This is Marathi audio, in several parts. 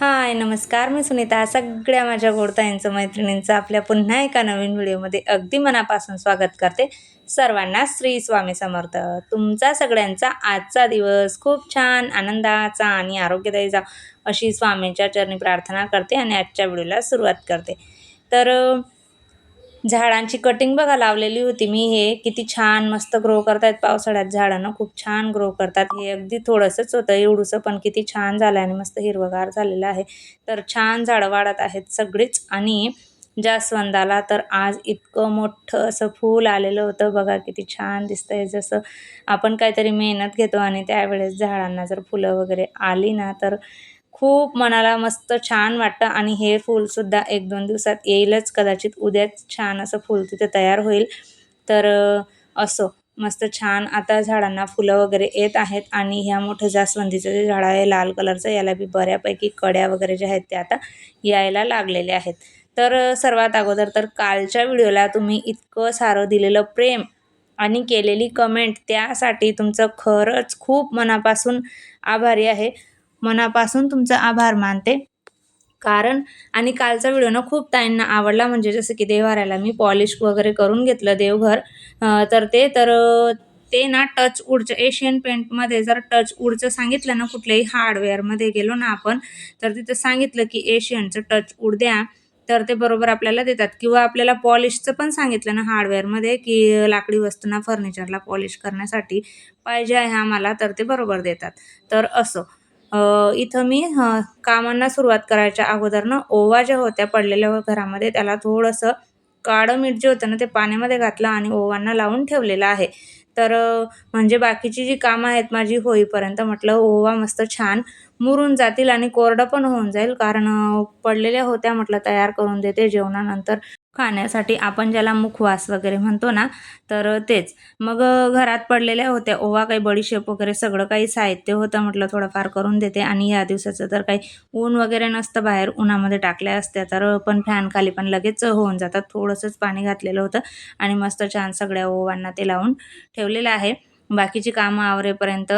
हाय नमस्कार मी सुनीता. सगळ्या माझ्या गोडताईंचं मैत्रिणींचं आपल्या पुन्हा एका नवीन व्हिडिओमध्ये अगदी मनापासून स्वागत करते सर्वांना श्री स्वामी समर्थ. तुमचा सगळ्यांचा आजचा दिवस खूप छान आनंदाचा आणि आरोग्यदायी जा अशी स्वामींच्या चरणी प्रार्थना करते आणि आजच्या व्हिडिओला सुरुवात करते. तर झाडांची कटिंग बघा लावलेली होती मी. हे किती छान मस्त ग्रो करतायत पावसाळ्यात झाडांना खूप छान ग्रो करतात. हे अगदी थोडंसंच होतं. एवढंसं पण किती छान झालं आणि मस्त हिरवगार झालेलं आहे. तर छान झाडं वाढत आहेत सगळीच. आणि जास्वंदाला तर आज इतकं मोठं असं फूल आलेलं होतं. बघा किती छान दिसतंय. जसं आपण काहीतरी मेहनत घेतो आणि त्यावेळेस झाडांना जर फुलं वगैरे आली ना तर खूप मनाला मस्त छान वाटतं आणि हे फूलसुद्धा एक दोन दिवसात येईलच. कदाचित उद्याच छान असं फूल तिथे तयार होईल. तर असो. मस्त छान आता झाडांना फुलं वगैरे येत आहेत आणि ह्या मोठं जास्वंदीचं जे झाड आहे लाल कलरचं याला बी बऱ्यापैकी कड्या वगैरे ज्या आहेत त्या आता यायला लागलेल्या आहेत. तर सर्वात अगोदर तर कालच्या व्हिडिओला तुम्ही इतकं सारं दिलेलं प्रेम आणि केलेली कमेंट त्यासाठी तुमचं खरंच खूप मनापासून आभारी आहे. मनापासून तुमचा आभार मानते. कारण आणि कालचा व्हिडिओ ना खूप ताईंना आवडला. म्हणजे जसं की देवाऱ्याला मी पॉलिश वगैरे करून घेतलं देवघर. तर ते तर ते ना टच वूडचं एशियन पेंटमध्ये जर टच वूडचं सांगितलं ना कुठल्याही हार्डवेअरमध्ये गेलो ना आपण तर तिथं सांगितलं की एशियनचं टच वूड द्या. तर ते बरोबर आपल्याला देतात. किंवा आपल्याला पॉलिशचं पण सांगितलं ना हार्डवेअरमध्ये की लाकडी वस्तूंना फर्निचरला पॉलिश करण्यासाठी पाहिजे आहे आम्हाला तर ते बरोबर देतात. तर असं. इथं मी कामांना सुरुवात करायच्या अगोदर ना ओवा ज्या होत्या पडलेल्या घरामध्ये त्याला थोडंसं काळं मीठ जे होतं ना ते पाण्यामध्ये घातलं आणि ओवांना लावून ठेवलेलं आहे. तर म्हणजे बाकीची जी कामं आहेत माझी होईपर्यंत म्हटलं ओवा मस्त छान मुरून जातील आणि कोरडं पण होऊन जाईल. कारण पडलेल्या होत्या म्हटलं तयार करून देते जेवणानंतर. खाण्यासाठी आपण ज्याला मुखवास वगैरे म्हणतो ना तर तेच. मग घरात पडलेल्या होत्या. ओवा काही बडीशेप वगैरे सगळं काही साहित्य होतं म्हटलं थोडंफार करून देते. आणि या दिवसाचं तर काही ऊन वगैरे नसतं बाहेर. उन्हामध्ये टाकल्या असत्या तर पण फॅन खाली पण लगेच होऊन जातात. थोडंसंच पाणी घातलेलं होतं. आणि मस्त छान सगळ्या ओवांना ते लावून ठेवलेलं आहे. बाकीची कामं आवरेपर्यंत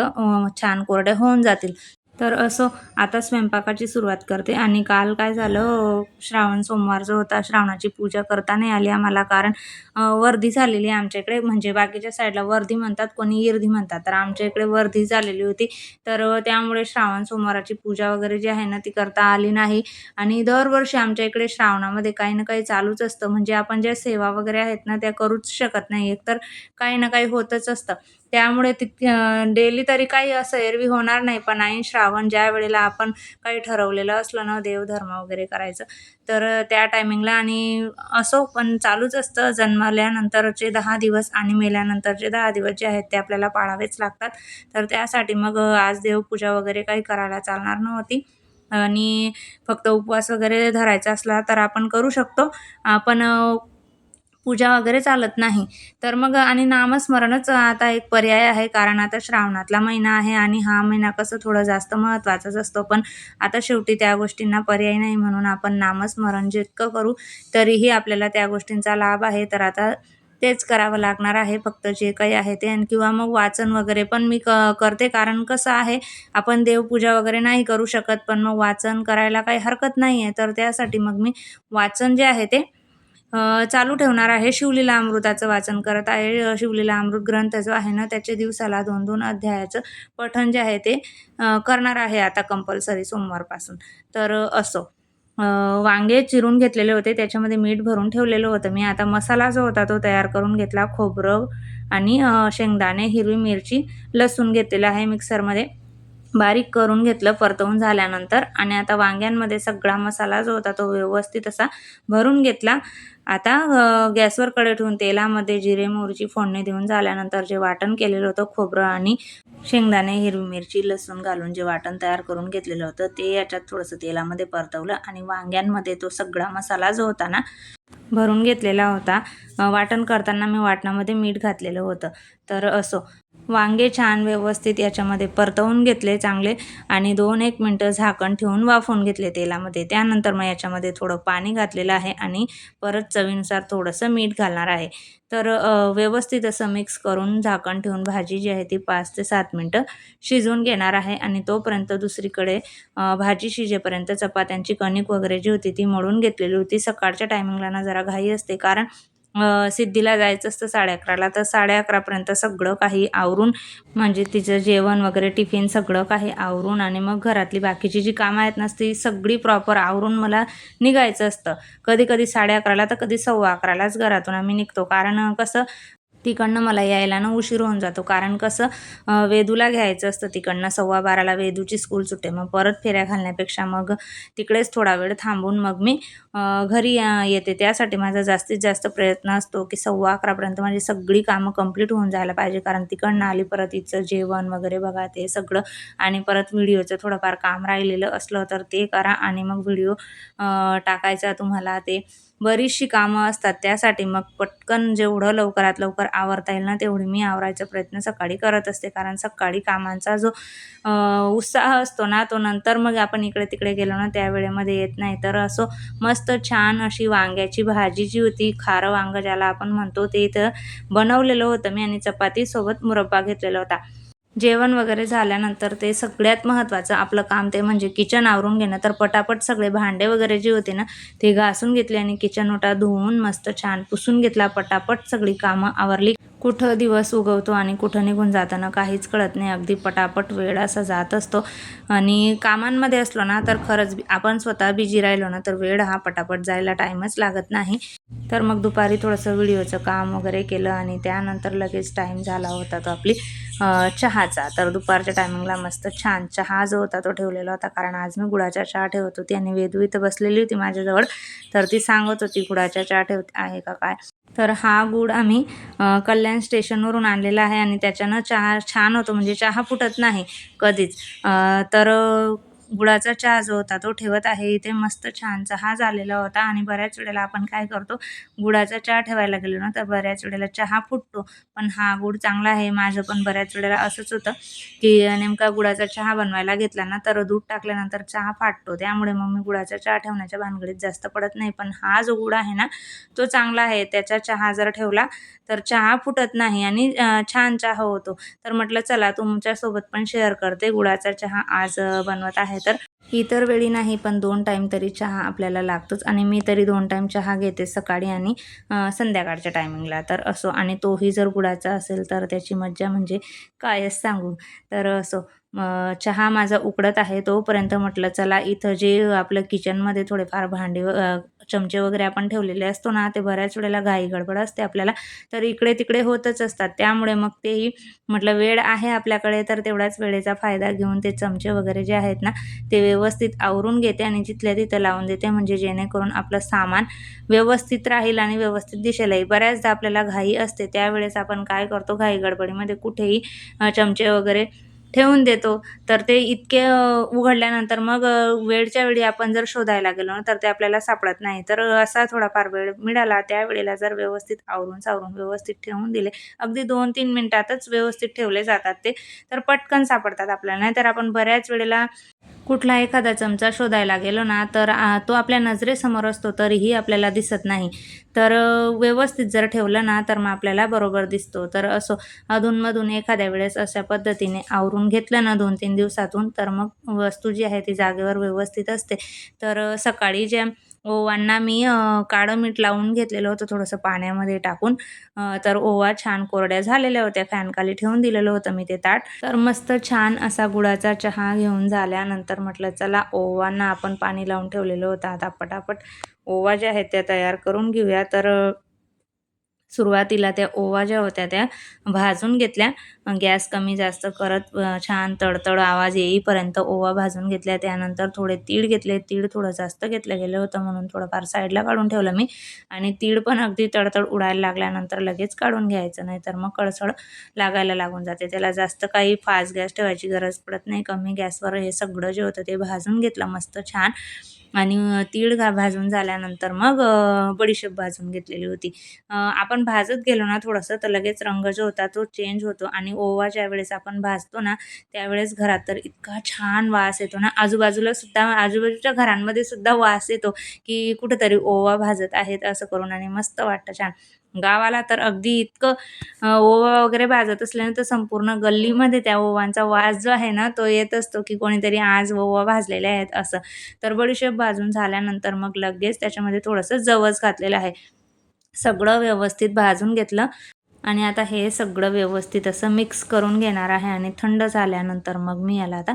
छान कोरड्या होऊन जातील. तर असं आता स्वयंपाकाची सुरुवात करते. आणि काल काय झालं श्रावण सोमवार जो होता श्रावणाची पूजा करता नाही आली आम्हाला. कारण वर्दी वर्धी झालेली आहे आमच्या इकडे. म्हणजे बाकीच्या साईडला वर्धी म्हणतात कोणी इर्धी म्हणतात. तर आमच्या इकडे वर्धी झालेली होती. तर त्यामुळे श्रावण सोमवाराची पूजा वगैरे जी आहे ना ती करता आली नाही. आणि दरवर्षी आमच्या इकडे श्रावणामध्ये काही ना काही चालूच असतं. म्हणजे आपण ज्या सेवा वगैरे आहेत ना त्या करूच शकत नाही. एकतर काही ना काही होतच असतं. त्यामुळे ती डेली तरी काही असं एरवी होणार नाही. पण ऐन श्रावण ज्या वेळेला आपण काही ठरवलेलं असलं ना देवधर्म वगैरे करायचं तर त्या टायमिंगला आणि असो पण चालूच असतं. जन्मल्यानंतरचे दहा दिवस आणि मेल्यानंतरचे दहा दिवस जे आहेत ते आपल्याला पाळावेच लागतात. तर त्यासाठी मग आज देवपूजा वगैरे काही करायला चालणार नव्हती. आणि फक्त उपवास वगैरे धरायचा असला तर आपण करू शकतो. पण पूजा वगैरे चालत नाही. तर मग आणि नामस्मरणच आता एक पर्याय आहे. कारण आता श्रावणातला महिना आहे आणि हा महिना कसं थोडं जास्त महत्त्वाचाच असतो. पण आता शेवटी त्या गोष्टींना पर्याय नाही म्हणून आपण नामस्मरण जितकं करू तरीही आपल्याला त्या गोष्टींचा लाभ आहे. तर आता तेच करावं लागणार आहे. फक्त जे काही आहे ते आणि किंवा मग वाचन वगैरे पण मी क करते. कारण कसं आहे आपण देवपूजा वगैरे नाही करू शकत. पण मग वाचन करायला काही हरकत नाही आहे तर त्यासाठी मग मी वाचन जे आहे ते चालू ठेवणार आहे. शिवलीला अमृताचं वाचन करत आहे. शिवलीला अमृत ग्रंथ जो आहे ना त्याचे दिवसाला दोन दोन अध्यायाचं पठण जे आहे ते करणार आहे आता कंपल्सरी सोमवारपासून. तर असो. वांगे चिरून घेतलेले होते. त्याच्यामध्ये मीठ भरून ठेवलेलं होतं. मी आता मसाला जो होता तो तयार करून घेतला. खोबरं आणि शेंगदाणे हिरवी मिरची लसूण घेतलेलं आहे मिक्सरमध्ये बारीक करून घेतलं परतवून झाल्यानंतर आणि आता वांग्यांमध्ये सगळा मसाला जो होता तो व्यवस्थित असा भरून घेतला. आता गॅसवर कडे ठेवून तेलामध्ये जिरे मोहरीची फोडणी देऊन झाल्यानंतर जे वाटण केलेलं होतं खोबरं आणि शेंगदाणे हिरवी मिरची लसूण घालून जे वाटण तयार करून घेतलेलं होतं ते याच्यात थोडंसं तेलामध्ये परतवलं आणि वांग्यांमध्ये तो सगळा मसाला जो होता ना भरून घेतलेला होता. वाटण करताना मी वाटणामध्ये मीठ घातलेलं होतं. तर असो. वांगे छान व्यवस्थित याच्यामध्ये परतवून घेतले चांगले आणि दोन एक मिनटं झाकण ठेवून वाफवून घेतले तेलामध्ये. त्यानंतर मग याच्यामध्ये थोडं पाणी घातलेलं आहे आणि परत चवीनुसार थोडंसं मीठ घालणार आहे. तर व्यवस्थित असं मिक्स करून झाकण ठेवून भाजी जी आहे ती पाच ते सात मिनटं शिजवून घेणार आहे आणि तोपर्यंत दुसरीकडे भाजी शिजेपर्यंत चपात्यांची कणिक वगैरे जी होती ती मळून घेतलेली होती. सकाळच्या टायमिंगला ना जरा घाई असते कारण सिद्धीला जायचं असतं साडे अकराला तर साडे अकरापर्यंत सगळं काही आवरून म्हणजे तिचं जेवण वगैरे टिफिन सगळं काही आवरून आणि मग घरातली बाकीची जी कामं आहेत ना ती सगळी प्रॉपर आवरून मला निघायचं असतं. कधी कधी साडे अकराला तर कधी सव्वा अकरालाच घरातून आम्ही निघतो. कारण कसं तिकडनं मला यायला ना उशीर होऊन जातो. कारण कसं वेदूला घ्यायचं असतं तिकडनं. सव्वा बाराला वेदूची स्कूल सुटते. मग परत फेऱ्या घालण्यापेक्षा मग तिकडेच थोडा वेळ थांबून मग मी घरी येते. त्यासाठी माझा जास्तीत जास्त प्रयत्न असतो की सव्वा अकरापर्यंत माझी सगळी कामं कंप्लीट होऊन जायला पाहिजे. कारण तिकडनं आली परत तिचं जेवण वगैरे बघा ते सगळं. आणि परत व्हिडिओचं थोडंफार काम राहिलेलं असलं तर ते करा. आणि मग व्हिडिओ टाकायचा तुम्हाला ते बरीचशी कामं असतात त्यासाठी मग पटकन जेवढं लवकरात लवकर आवरता येईल ना तेवढी मी आवरायचा प्रयत्न सकाळी करत असते. कारण सकाळी कामांचा जो उत्साह असतो ना तो नंतर मग आपण इकडे तिकडे गेलो ना त्यावेळेमध्ये येत नाही. तर असं मस्त छान अशी वांग्याची भाजी जी होती खारं वांगं ज्याला आपण म्हणतो ते इथं बनवलेलं होतं. मी आणि चपातीसोबत मुरब्बा घेतलेला होता. जेवण वगैरे झाल्यानंतर ते सगळ्यात महत्त्वाचं आपलं काम ते म्हणजे किचन आवरून घेणं. तर पटापट सगळे भांडे वगैरे जे होते ना ते घासून घेतले आणि किचन ओटा धुवून मस्त छान पुसून घेतला. पटापट सगळी कामं आवरली. कुठं दिवस उगवतो आणि कुठं निघून जाताना काहीच कळत नाही. अगदी पटापट वेळ असा जात असतो. आणि कामांमध्ये असलो ना तर खरंच बी- आपण स्वतः बिजी राहिलो ना तर वेळ हा पटापट जायला टाईमच लागत नाही. तर मग दुपारी थोडंसं व्हिडिओचं काम वगैरे केलं आणि त्यानंतर लगेच टाईम झाला होता तो आपली चहाचा. तर दुपारच्या टायमिंगला मस्त छान चहा जो होता तो ठेवलेला होता. कारण आज मी गुळाचा चहा ठेवत होती आणि वेदू इथं बसलेली होती माझ्याजवळ. तर ती सांगत होती गुळाचा चहा ठेवत आहे का काय? तर हा गुळ आम्ही कल्याण स्टेशनवरून आणलेला आहे आणि त्याच्यानं चहा छान होतो. म्हणजे चहा फुटत नाही कधीच. तर गुळाचा चहा जो होता तो ठेवत आहे. इथे मस्त छान चहा झालेला होता आणि बऱ्याच वेळेला आपण काय करतो गुळाचा चहा ठेवायला गेलो ना तर बऱ्याच वेळेला चहा फुटतो. पण हा गुळ चांगला आहे. माझं पण बऱ्याच वेळेला असंच होतं की नेमका गुळाचा चहा बनवायला घेतला ना तर दूध टाकल्यानंतर चहा फाटतो. त्यामुळे मग मी गुळाचा चहा ठेवण्याच्या भानगडीत जास्त पडत नाही. पण हा जो गुळ आहे ना तो चांगला आहे. त्याचा चहा जर ठेवला तर चहा फुटत नाही आणि छान चहा होतो. तर म्हटलं चला तुमच्यासोबत पण शेअर करते. गुळाचा चहा आज बनवत आहे तर इतर वेळी नाही पण दोन टाईम तरी चहा आपल्याला लागतोच. आणि मी तरी दोन टाईम चहा घेते सकाळी आणि संध्याकाळच्या टायमिंगला तर असो. आणि तोही जर गुळाचा असेल तर त्याची मज्जा म्हणजे कायच सांगू. तर असो. चहा माझा उकडत आहे तोपर्यंत म्हटलं चला इथं जे आपलं किचनमध्ये थोडेफार भांडी व- चमचे वगैरे आपण ठेवलेले असतो ना ते बऱ्याच वेळेला घाई गडबड असते आपल्याला. तर इकडे तिकडे होतच असतात. त्यामुळे मग तेही म्हटलं वेळ आहे आपल्याकडे तर तेवढाच वेळेचा फायदा घेऊन ते चमचे वगैरे जे आहेत ना ते व्यवस्थित आवरून घेते आणि जिथल्या तिथं लावून देते म्हणजे जेणेकरून आपलं सामान व्यवस्थित राहील आणि व्यवस्थित दिशेलाही बऱ्याचदा आपल्याला घाई असते. त्यावेळेस आपण काय करतो घाई गडबडीमध्ये कुठेही चमचे वगैरे ठेवून देतो. तर ते इतके उघडल्यानंतर मग वेळच्या वेळी आपण जर शोधायला गेलो ना तर ते आपल्याला सापडत नाही. तर असा थोडाफार वेळ मिळाला. त्यावेळेला जर व्यवस्थित आवरून सावरून व्यवस्थित ठेवून दिले. अगदी दोन तीन मिनटातच व्यवस्थित ठेवले जातात ते. तर पटकन सापडतात आपल्याला. नाही तर आपण बऱ्याच वेळेला कुठला एखादा चमचा शोधायला गेलो ना तर तो आपल्या नजरेसमोर असतो तरीही आपल्याला दिसत नाही. तर व्यवस्थित जर ठेवलं ना तर मग आपल्याला बरोबर दिसतो. तर असो अधूनमधून एखाद्या वेळेस अशा पद्धतीने आवरून घेतलं ना दोन तीन दिवसातून तर मग वस्तू जी आहे ती जागेवर व्यवस्थित असते. तर सकाळी ज्या हो, ओवांना मी काळं मीठ लावून घेतलेलं होतं थोडंसं पाण्यामध्ये टाकून. तर ओवा छान कोरड्या झालेल्या होत्या फॅनखाली ठेवून दिलेलं होतं मी ते ताट. तर मस्त छान असा गुळाचा चहा घेऊन झाल्यानंतर म्हटलं चला ओवांना आपण पाणी लावून ठेवलेलं होतं. आता पटापट ओवा ज्या आहेत त्या तयार करून घेऊया. तर सुरुवातीला त्या ओवा ज्या होत्या त्या भाजून घेतल्या. गॅस कमी जास्त करत छान तडतड आवाज येईपर्यंत ओवा भाजून घेतल्या. त्यानंतर थोडे तीळ घेतले. तीळ थोडं जास्त घेतलं गेलं होतं म्हणून थोडंफार साईडला काढून ठेवलं मी. आणि तीळ पण अगदी तडतड उडायला लागल्यानंतर लगेच काढून घ्यायचं नाही तर मग कळसळ लागायला लागून जाते. त्याला जास्त काही फास्ट गॅस ठेवायची गरज पडत नाही. कमी गॅसवर हे सगळं जे होतं ते भाजून घेतलं मस्त छान. आणि तीळ घा भाजून झाल्यानंतर मग बडीशेप भाजून घेतलेली होती. आपण आपण भाजत गेलो ना थोडंसं तर लगेच रंग जो होता तो चेंज होतो. आणि ओवा ज्यावेळेस आपण भाजतो ना त्यावेळेस घरात तर इतका छान वास येतो ना. आजूबाजूला सुद्धा आजूबाजूच्या घरांमध्ये सुद्धा वास येतो की कुठेतरी ओवा भाजत आहेत असं करून आणि मस्त वाटतं छान. गावाला तर अगदी इतकं ओवा वगैरे भाजत असल्याने तर संपूर्ण गल्लीमध्ये त्या ओवांचा वास जो आहे ना तो येत असतो की कोणीतरी आज ओवा भाजलेले आहेत असं. तर बडीशेप भाजून झाल्यानंतर मग लगेच त्याच्यामध्ये थोडंसं जवस घातलेलं आहे. सगळं व्यवस्थित भाजून घेतलं. आणि आता हे सगळं व्यवस्थित असं मिक्स करून घेणार आहे आणि थंड झाल्यानंतर मग मी याला आता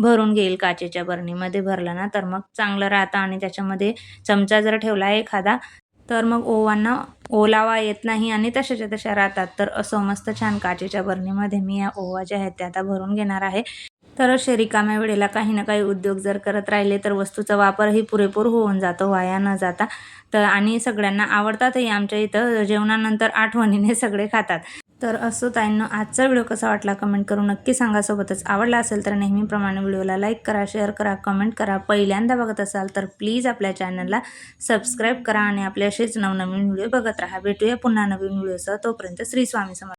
भरून घेईल काचेच्या बरणीमध्ये भरलं ना तर मग चांगलं राहतं आणि त्याच्यामध्ये चमचा जर ठेवला एखादा तर मग ओवांना ओलावा येत नाही आणि तशाच्या तशा राहतात. तर असं मस्त छान काचेच्या बरणीमध्ये मी या ओवा जे आहेत ते आता भरून घेणार आहे. तर असे रिकाम्या वेळेला काही ना काही उद्योग जर करत राहिले तर वस्तूचा वापरही पुरेपूर होऊन जातो वाया न जाता. तर आणि सगळ्यांना आवडतातही आमच्या इथं जेवणानंतर आठवणीने सगळे खातात. तर असो ताईंनो आजचा व्हिडिओ कसा वाटला कमेंट करून नक्की सांगा. सोबतच आवडला असेल तर नेहमीप्रमाणे व्हिडिओला लाईक करा शेअर करा कमेंट करा. पहिल्यांदा बघत असाल तर प्लीज आपल्या चॅनलला सबस्क्राईब करा आणि आपले असेच नवनवीन व्हिडिओ बघत राहा. भेटूया पुन्हा नवीन व्हिडिओसह. तोपर्यंत श्री स्वामी समर्थ.